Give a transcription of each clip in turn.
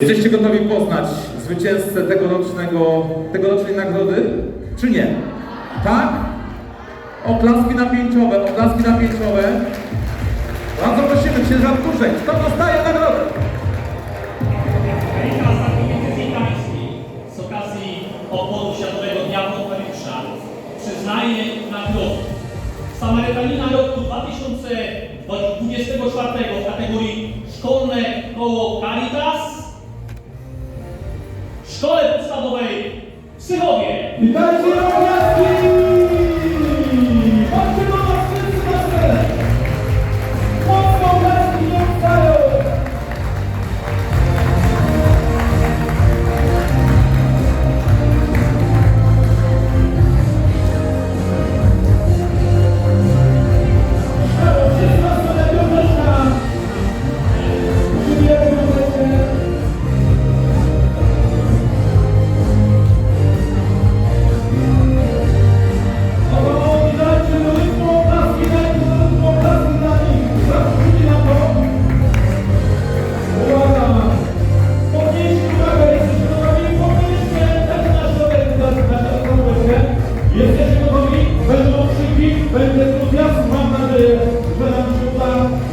Jesteście gotowi poznać zwycięzcę tegorocznego, tegorocznej nagrody? Czy nie? Tak? Oklaski napięciowe, oklaski napięciowe. Bardzo prosimy, księża Tuszek, kto dostaje nagrodę? Witam Witajski z okazji obchodu Światowego Dnia Wolontariusza przyznaje nagrodę Samarytanina roku 2024 w kategorii Szkolne Koło Caritas Szkole Podstawowej w Sychowie. Witajcie!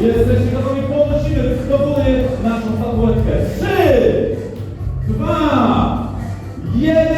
Jesteście gotowi? Podnosimy wystawuję naszą statuetkę. Trzy, dwa, jeden.